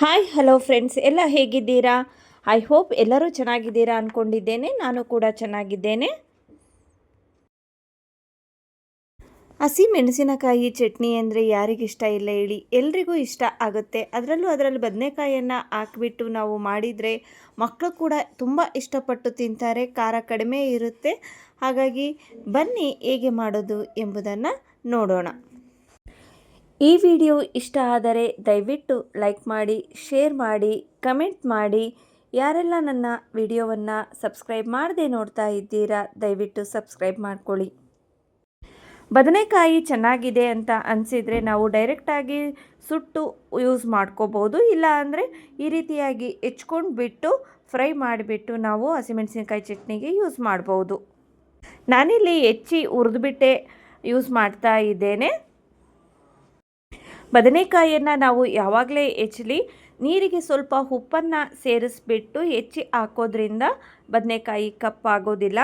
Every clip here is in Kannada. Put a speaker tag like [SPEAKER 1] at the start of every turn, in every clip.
[SPEAKER 1] ಹಾಯ್ ಹಲೋ ಫ್ರೆಂಡ್ಸ್ ಎಲ್ಲ ಹೇಗಿದ್ದೀರಾ? ಐ ಹೋಪ್ ಎಲ್ಲರೂ ಚೆನ್ನಾಗಿದ್ದೀರಾ ಅಂದ್ಕೊಂಡಿದ್ದೇನೆ ನಾನು ಕೂಡ ಚೆನ್ನಾಗಿದ್ದೇನೆ. ಹಸಿ ಮೆಣಸಿನಕಾಯಿ ಚಟ್ನಿ ಅಂದರೆ ಯಾರಿಗಿಷ್ಟ ಇಲ್ಲ ಹೇಳಿ. ಎಲ್ರಿಗೂ ಇಷ್ಟ ಆಗುತ್ತೆ. ಅದರಲ್ಲೂ ಅದರಲ್ಲಿ ಬದನೆಕಾಯನ್ನು ಹಾಕಿಬಿಟ್ಟು ನಾವು ಮಾಡಿದರೆ ಮಕ್ಕಳು ಕೂಡ ತುಂಬ ಇಷ್ಟಪಟ್ಟು ತಿಂತಾರೆ. ಖಾರ ಕಡಿಮೆ ಇರುತ್ತೆ. ಹಾಗಾಗಿ ಬನ್ನಿ ಹೇಗೆ ಮಾಡೋದು ಎಂಬುದನ್ನು ನೋಡೋಣ. ಈ ವಿಡಿಯೋ ಇಷ್ಟ ಆದರೆ ದಯವಿಟ್ಟು ಲೈಕ್ ಮಾಡಿ, ಶೇರ್ ಮಾಡಿ, ಕಮೆಂಟ್ ಮಾಡಿ. ಯಾರೆಲ್ಲ ನನ್ನ ವಿಡಿಯೋವನ್ನು ಸಬ್ಸ್ಕ್ರೈಬ್ ಮಾಡದೆ ನೋಡ್ತಾ ಇದ್ದೀರಾ, ದಯವಿಟ್ಟು ಸಬ್ಸ್ಕ್ರೈಬ್ ಮಾಡ್ಕೊಳ್ಳಿ. ಬದನೆಕಾಯಿ ಚೆನ್ನಾಗಿದೆ ಅಂತ ಅನಿಸಿದರೆ ನಾವು ಡೈರೆಕ್ಟಾಗಿ ಸುಟ್ಟು ಯೂಸ್ ಮಾಡ್ಕೋಬೋದು. ಇಲ್ಲ ಅಂದರೆ ಈ ರೀತಿಯಾಗಿ ಹೆಚ್ಕೊಂಡು ಬಿಟ್ಟು, ಫ್ರೈ ಮಾಡಿಬಿಟ್ಟು ನಾವು ಹಸಿಮೆಣಸಿನಕಾಯಿ ಚಟ್ನಿಗೆ ಯೂಸ್ ಮಾಡ್ಬೋದು. ನಾನಿಲ್ಲಿ ಹೆಚ್ಚಿ ಹುರಿದ್ಬಿಟ್ಟೆ ಯೂಸ್ ಮಾಡ್ತಾ ಇದ್ದೇನೆ. ಬದನೆಕಾಯಿಯನ್ನು ನಾವು ಯಾವಾಗಲೇ ಹೆಚ್ಚಲಿ ನೀರಿಗೆ ಸ್ವಲ್ಪ ಉಪ್ಪನ್ನು ಸೇರಿಸ್ಬಿಟ್ಟು ಹೆಚ್ಚಿ ಹಾಕೋದ್ರಿಂದ ಬದನೆಕಾಯಿ ಕಪ್ಪಾಗೋದಿಲ್ಲ.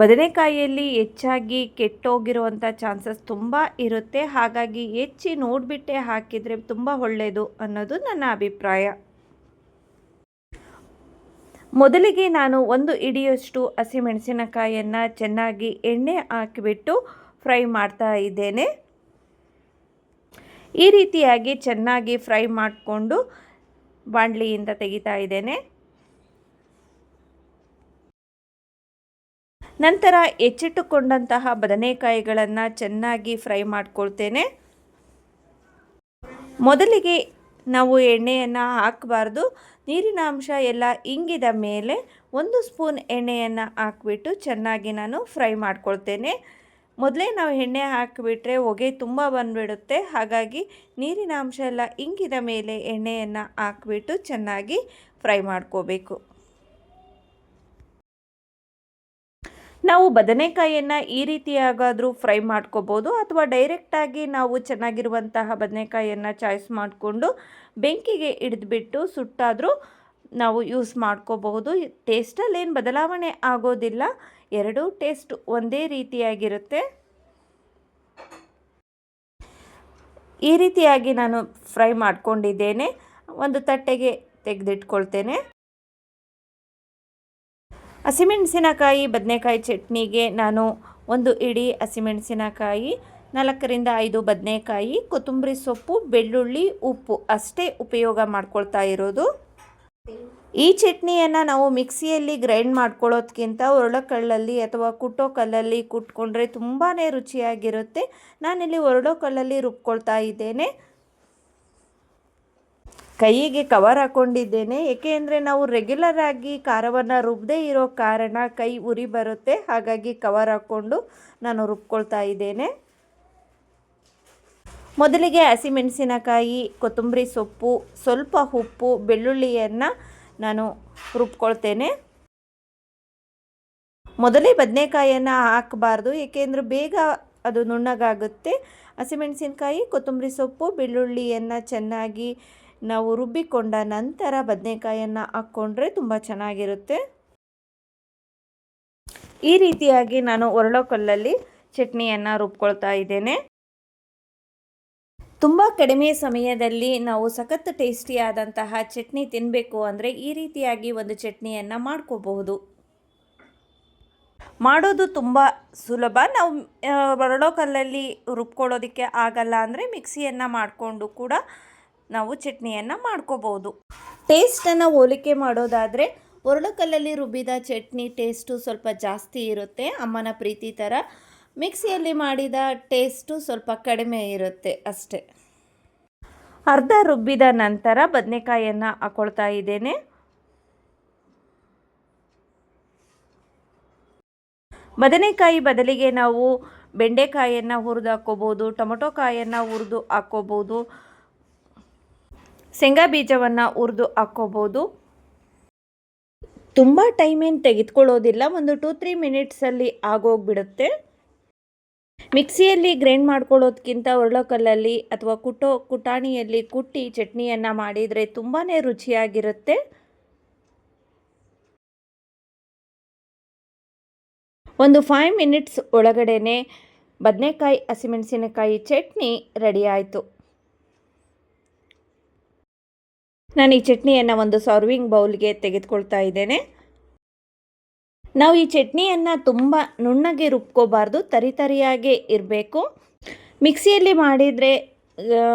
[SPEAKER 1] ಬದನೆಕಾಯಿಯಲ್ಲಿ ಹೆಚ್ಚಾಗಿ ಕೆಟ್ಟೋಗಿರುವಂಥ ಚಾನ್ಸಸ್ ತುಂಬ ಇರುತ್ತೆ. ಹಾಗಾಗಿ ಹೆಚ್ಚಿ ನೋಡಿಬಿಟ್ಟೆ ಹಾಕಿದರೆ ತುಂಬ ಒಳ್ಳೆಯದು ಅನ್ನೋದು ನನ್ನ ಅಭಿಪ್ರಾಯ. ಮೊದಲಿಗೆ ನಾನು ಒಂದು ಇಡಿಯಷ್ಟು ಹಸಿಮೆಣಸಿನಕಾಯಿಯನ್ನು ಚೆನ್ನಾಗಿ ಎಣ್ಣೆ ಹಾಕಿಬಿಟ್ಟು ಫ್ರೈ ಮಾಡ್ತಾ ಇದ್ದೇನೆ. ಈ ರೀತಿಯಾಗಿ ಚೆನ್ನಾಗಿ ಫ್ರೈ ಮಾಡಿಕೊಂಡು ಬಾಣಲಿಯಿಂದ ತೆಗಿತಾ ಇದ್ದೇನೆ. ನಂತರ ಹೆಚ್ಚಿಟ್ಟುಕೊಂಡಂತಹ ಬದನೆಕಾಯಿಗಳನ್ನು ಚೆನ್ನಾಗಿ ಫ್ರೈ ಮಾಡ್ಕೊಳ್ತೇನೆ. ಮೊದಲಿಗೆ ನಾವು ಎಣ್ಣೆಯನ್ನು ಹಾಕಬಾರ್ದು. ನೀರಿನ ಅಂಶ ಎಲ್ಲ ಇಂಗಿದ ಮೇಲೆ ಒಂದು ಸ್ಪೂನ್ ಎಣ್ಣೆಯನ್ನು ಹಾಕಿಬಿಟ್ಟು ಚೆನ್ನಾಗಿ ನಾನು ಫ್ರೈ ಮಾಡ್ಕೊಳ್ತೇನೆ. ಮೊದಲೇ ನಾವು ಎಣ್ಣೆ ಹಾಕಿಬಿಟ್ರೆ ಹೊಗೆ ತುಂಬ ಬಂದುಬಿಡುತ್ತೆ. ಹಾಗಾಗಿ ನೀರಿನ ಅಂಶ ಎಲ್ಲ ಇಂಗಿದ ಮೇಲೆ ಎಣ್ಣೆಯನ್ನು ಹಾಕಿಬಿಟ್ಟು ಚೆನ್ನಾಗಿ ಫ್ರೈ ಮಾಡ್ಕೋಬೇಕು. ನಾವು ಬದನೆಕಾಯಿಯನ್ನು ಈ ರೀತಿಯಾಗಾದರೂ ಫ್ರೈ ಮಾಡ್ಕೋಬೋದು ಅಥವಾ ಡೈರೆಕ್ಟಾಗಿ ನಾವು ಚೆನ್ನಾಗಿರುವಂತಹ ಬದನೆಕಾಯಿಯನ್ನು ಚಾಯ್ಸ್ ಮಾಡಿಕೊಂಡು ಬೆಂಕಿಗೆ ಹಿಡಿದ್ಬಿಟ್ಟು ಸುಟ್ಟಾದರೂ ನಾವು ಯೂಸ್ ಮಾಡ್ಕೋಬಹುದು. ಟೇಸ್ಟಲ್ಲೇನು ಬದಲಾವಣೆ ಆಗೋದಿಲ್ಲ. ಎರಡೂ ಟೇಸ್ಟ್ ಒಂದೇ ರೀತಿಯಾಗಿರುತ್ತೆ. ಈ ರೀತಿಯಾಗಿ ನಾನು ಫ್ರೈ ಮಾಡ್ಕೊಂಡಿದ್ದೇನೆ. ಒಂದು ತಟ್ಟೆಗೆ ತೆಗೆದಿಟ್ಕೊಳ್ತೇನೆ. ಹಸಿಮೆಣಸಿನಕಾಯಿ, ಬದನೆಕಾಯಿ ಚಟ್ನಿಗೆ ನಾನು ಒಂದು ಇಡಿ ಹಸಿಮೆಣಸಿನಕಾಯಿ, ನಾಲ್ಕರಿಂದ ಐದು ಬದನೆಕಾಯಿ, ಕೊತ್ತಂಬರಿ ಸೊಪ್ಪು, ಬೆಳ್ಳುಳ್ಳಿ, ಉಪ್ಪು ಅಷ್ಟೇ ಉಪಯೋಗ ಮಾಡ್ಕೊಳ್ತಾ ಇರೋದು. ಈ ಚಟ್ನಿಯನ್ನು ನಾವು ಮಿಕ್ಸಿಯಲ್ಲಿ ಗ್ರೈಂಡ್ ಮಾಡ್ಕೊಳ್ಳೋದ್ಕಿಂತ ಒರಳೋ ಅಥವಾ ಕುಟ್ಟೋ ಕಲ್ಲಲ್ಲಿ ಕುಟ್ಕೊಂಡ್ರೆ ತುಂಬಾ ರುಚಿಯಾಗಿರುತ್ತೆ. ನಾನಿಲ್ಲಿ ಒರಳೋ ಕಲ್ಲಲ್ಲಿ ರುಬ್ಕೊಳ್ತಾ ಇದ್ದೇನೆ. ಕೈಗೆ ಕವರ್ ಹಾಕ್ಕೊಂಡಿದ್ದೇನೆ ಏಕೆಂದರೆ ನಾವು ರೆಗ್ಯುಲರ್ ಆಗಿ ಖಾರವನ್ನು ರುಬ್ಬದೇ ಇರೋ ಕಾರಣ ಕೈ ಉರಿ ಬರುತ್ತೆ. ಹಾಗಾಗಿ ಕವರ್ ಹಾಕ್ಕೊಂಡು ನಾನು ರುಬ್ಕೊಳ್ತಾ ಇದ್ದೇನೆ. ಮೊದಲಿಗೆ ಹಸಿಮೆಣಸಿನಕಾಯಿ, ಕೊತ್ತಂಬರಿ ಸೊಪ್ಪು, ಸ್ವಲ್ಪ ಉಪ್ಪು, ಬೆಳ್ಳುಳ್ಳಿಯನ್ನು ನಾನು ರುಬ್ಕೊಳ್ತೇನೆ. ಮೊದಲೇ ಬದನೆಕಾಯಿಯನ್ನು ಹಾಕಬಾರ್ದು, ಏಕೆಂದರೆ ಬೇಗ ಅದು ನುಣ್ಣಗಾಗುತ್ತೆ. ಹಸಿಮೆಣಸಿನಕಾಯಿ, ಕೊತ್ತಂಬರಿ ಸೊಪ್ಪು, ಬೆಳ್ಳುಳ್ಳಿಯನ್ನು ಚೆನ್ನಾಗಿ ನಾವು ರುಬ್ಬಿಕೊಂಡ ನಂತರ ಬದನೆಕಾಯಿಯನ್ನು ಹಾಕ್ಕೊಂಡ್ರೆ ತುಂಬ ಚೆನ್ನಾಗಿರುತ್ತೆ. ಈ ರೀತಿಯಾಗಿ ನಾನು ಒರಳೋ ಕಲ್ಲಲ್ಲಿ ಚಟ್ನಿಯನ್ನು ರುಬ್ಕೊಳ್ತಾ ಇದ್ದೇನೆ. ತುಂಬ ಕಡಿಮೆ ಸಮಯದಲ್ಲಿ ನಾವು ಸಖತ್ ಟೇಸ್ಟಿಯಾದಂತಹ ಚಟ್ನಿ ತಿನ್ನಬೇಕು ಅಂದರೆ ಈ ರೀತಿಯಾಗಿ ಒಂದು ಚಟ್ನಿಯನ್ನು ಮಾಡ್ಕೋಬಹುದು. ಮಾಡೋದು ತುಂಬ ಸುಲಭ. ನಾವು ಬರಡೋ ಕಲ್ಲಲ್ಲಿ ರುಬ್ಕೊಳ್ಳೋದಕ್ಕೆ ಆಗಲ್ಲ ಅಂದರೆ ಮಿಕ್ಸಿಯನ್ನು ಮಾಡಿಕೊಂಡು ಕೂಡ ನಾವು ಚಟ್ನಿಯನ್ನು ಮಾಡ್ಕೋಬೋದು ಟೇಸ್ಟನ್ನು ಹೋಲಿಕೆ ಮಾಡೋದಾದರೆ ಒರಳು ಕಲ್ಲಲ್ಲಿ ರುಬ್ಬಿದ ಚಟ್ನಿ ಟೇಸ್ಟು ಸ್ವಲ್ಪ ಜಾಸ್ತಿ ಇರುತ್ತೆ. ಅಮ್ಮನ ಪ್ರೀತಿ ಥರ ಮಿಕ್ಸಿಯಲ್ಲಿ ಮಾಡಿದ ಟೇಸ್ಟು ಸ್ವಲ್ಪ ಕಡಿಮೆ ಇರುತ್ತೆ ಅಷ್ಟೇ. ಅರ್ಧ ರುಬ್ಬಿದ ನಂತರ ಬದನೆಕಾಯಿಯನ್ನು ಹಾಕೊಳ್ತಾ ಇದ್ದೇನೆ. ಬದನೆಕಾಯಿ ಬದಲಿಗೆ ನಾವು ಬೆಂಡೆಕಾಯಿಯನ್ನು ಹುರಿದು ಹಾಕ್ಕೋಬೋದು, ಟೊಮೊಟೊ ಕಾಯನ್ನು ಹುರಿದು ಹಾಕ್ಕೋಬೋದು, ಶೇಂಗಾ ಬೀಜವನ್ನು ಹುರಿದು ಹಾಕ್ಕೋಬೋದು. ತುಂಬ ಟೈಮೇನು ತೆಗೆದುಕೊಳ್ಳೋದಿಲ್ಲ, ಒಂದು ಟೂ, ತ್ರೀ ಮಿನಿಟ್ಸಲ್ಲಿ ಆಗೋಗ್ಬಿಡುತ್ತೆ. ಮಿಕ್ಸಿಯಲ್ಲಿ ಗ್ರೈಂಡ್ ಮಾಡ್ಕೊಳ್ಳೋದಕ್ಕಿಂತ ಕಲ್ಲಲ್ಲಿ ಅಥವಾ ಕುಟೋ ಕುಟಾಣಿಯಲ್ಲಿ ಕುಟ್ಟಿ ಚಟ್ನಿಯನ್ನು ಮಾಡಿದರೆ ತುಂಬಾ ರುಚಿಯಾಗಿರುತ್ತೆ. ಒಂದು ಫೈವ್ ಮಿನಿಟ್ಸ್ ಒಳಗಡೆನೆ ಬದನೆಕಾಯಿ, ಹಸಿಮೆಣಸಿನಕಾಯಿ ಚಟ್ನಿ ರೆಡಿ ಆಯಿತು. ನಾನು ಈ ಚಟ್ನಿಯನ್ನು ಒಂದು ಸರ್ವಿಂಗ್ ಬೌಲ್ಗೆ ತೆಗೆದುಕೊಳ್ತಾ ಇದ್ದೇನೆ. ನಾವು ಈ ಚಟ್ನಿಯನ್ನು ತುಂಬ ನುಣ್ಣಗೆ ರುಬ್ಕೋಬಾರ್ದು, ತರಿ ತರಿಯಾಗೇ ಇರಬೇಕು. ಮಿಕ್ಸಿಯಲ್ಲಿ ಮಾಡಿದರೆ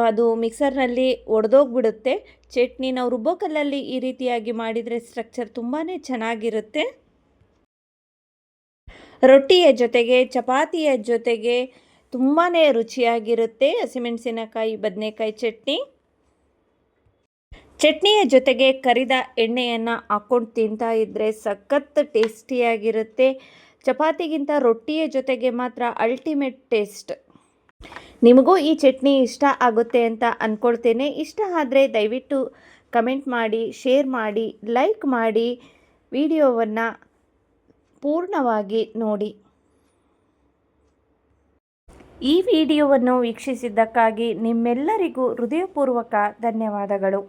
[SPEAKER 1] ಅದು ಮಿಕ್ಸರ್ನಲ್ಲಿ ಒಡೆದೋಗ್ಬಿಡುತ್ತೆ. ಚಟ್ನಿ ನಾವು ರುಬ್ಬೋ ಕಲ್ಲಲ್ಲಿ ಈ ರೀತಿಯಾಗಿ ಮಾಡಿದರೆ ಸ್ಟ್ರಕ್ಚರ್ ತುಂಬಾ ಚೆನ್ನಾಗಿರುತ್ತೆ. ರೊಟ್ಟಿಯ ಜೊತೆಗೆ, ಚಪಾತಿಯ ಜೊತೆಗೆ ತುಂಬಾ ರುಚಿಯಾಗಿರುತ್ತೆ ಹಸಿಮೆಣಸಿನಕಾಯಿ, ಬದನೆಕಾಯಿ ಚಟ್ನಿ. ಚಟ್ನಿಯ ಜೊತೆಗೆ ಕರಿದ ಎಣ್ಣೆಯನ್ನು ಹಾಕ್ಕೊಂಡು ತಿಂತಾ ಇದ್ದರೆ ಸಖತ್ ಟೇಸ್ಟಿಯಾಗಿರುತ್ತೆ ಚಪಾತಿಗಿಂತ ರೊಟ್ಟಿಯ ಜೊತೆಗೆ ಮಾತ್ರ ಅಲ್ಟಿಮೇಟ್ ಟೇಸ್ಟ್ ನಿಮಗೂ ಈ ಚಟ್ನಿ ಇಷ್ಟ ಆಗುತ್ತೆ ಅಂತ ಅಂದ್ಕೊಳ್ತೇನೆ ಇಷ್ಟ ಆದರೆ ದಯವಿಟ್ಟು ಕಮೆಂಟ್ ಮಾಡಿ, ಶೇರ್ ಮಾಡಿ, ಲೈಕ್ ಮಾಡಿ. ವಿಡಿಯೋವನ್ನು ಪೂರ್ಣವಾಗಿ ನೋಡಿ. ಈ ವಿಡಿಯೋವನ್ನು ವೀಕ್ಷಿಸಿದ್ದಕ್ಕಾಗಿ ನಿಮ್ಮೆಲ್ಲರಿಗೂ ಹೃದಯಪೂರ್ವಕ ಧನ್ಯವಾದಗಳು.